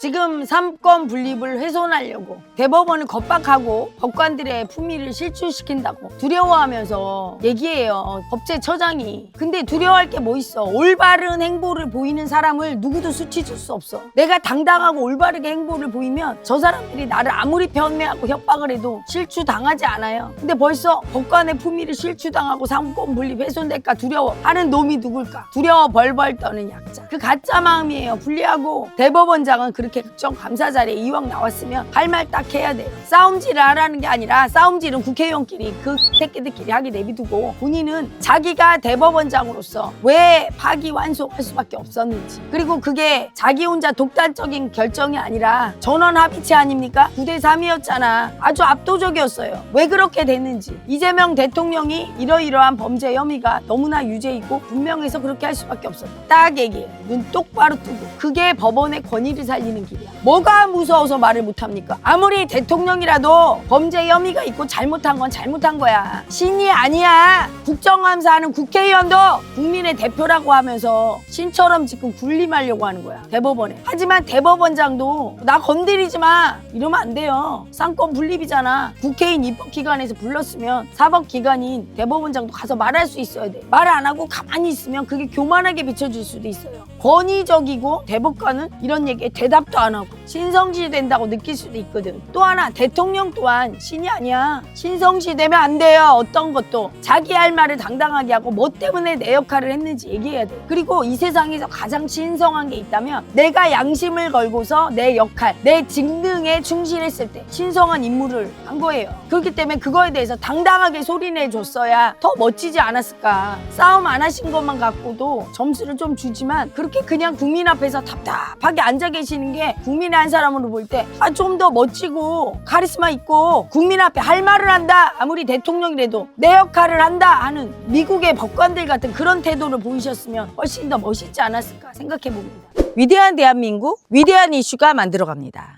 지금 삼권 분립을 훼손하려고 대법원을 겁박하고 법관들의 품위를 실추시킨다고 두려워하면서 얘기해요. 법제처장이. 근데 두려워할 게 뭐 있어. 올바른 행보를 보이는 사람을 누구도 수치 줄 수 없어. 내가 당당하고 올바르게 행보를 보이면 저 사람들이 나를 아무리 변매하고 협박을 해도 실추당하지 않아요. 근데 벌써 법관의 품위를 실추당하고 삼권 분립 훼손될까 두려워 하는 놈이 누굴까? 두려워 벌벌 떠는 약자. 그 가짜 마음이에요. 불리하고 대법원장은 그 렇게 국정 감사 자리에 이왕 나왔으면 할 말 딱 해야 돼. 싸움질을 하라는 게 아니라 싸움질은 국회의원끼리 그 새끼들끼리 하게 내비두고 본인은 자기가 대법원장으로서 왜 파기환송할 수밖에 없었는지 그리고 그게 자기 혼자 독단적인 결정이 아니라 전원 합의체 아닙니까? 9대 3이었잖아. 아주 압도적이었어요. 왜 그렇게 됐는지 이재명 대통령이 이러이러한 범죄 혐의가 너무나 유죄이고 분명해서 그렇게 할 수밖에 없었다. 딱 얘기해. 눈 똑바로 뜨고 그게 법원의 권위를 살리는 길이야. 뭐가 무서워서 말을 못합니까? 아무리 대통령이라도 범죄 혐의가 있고 잘못한 건 잘못한 거야. 신이 아니야. 국정감사하는 국회의원도 국민의 대표라고 하면서 신처럼 지금 군림하려고 하는 거야. 대법원에. 하지만 대법원장도 나 건드리지 마. 이러면 안 돼요. 상권 분립이잖아. 국회의원 입법기관에서 불렀으면 사법기관인 대법원장도 가서 말할 수 있어야 돼. 말 안 하고 가만히 있으면 그게 교만하게 비춰질 수도 있어요. 권위적이고 대법관은 이런 얘기에 대답 도안 하고 신성시 된다고 느낄 수도 있거든. 또 하나 대통령 또한 신이 아니야. 신성시 되면 안 돼요. 어떤 것도 자기 할 말을 당당하게 하고 뭐 때문에 내 역할을 했는지 얘기해야 돼. 그리고 이 세상에서 가장 신성한 게 있다면 내가 양심을 걸고서 내 역할, 내 직능에 충실했을 때 신성한 임무를 한 거예요. 그렇기 때문에 그거에 대해서 당당하게 소리내 줬어야 더 멋지지 않았을까. 싸움 안 하신 것만 갖고도 점수를 좀 주지만 그렇게 그냥 국민 앞에서 답답하게 앉아 계시는 게 국민의 한 사람으로 볼 때 아 좀 더 멋지고 카리스마 있고 국민 앞에 할 말을 한다 아무리 대통령이라도 내 역할을 한다 하는 미국의 법관들 같은 그런 태도를 보이셨으면 훨씬 더 멋있지 않았을까 생각해 봅니다. 위대한 대한민국 위대한 이슈가 만들어갑니다.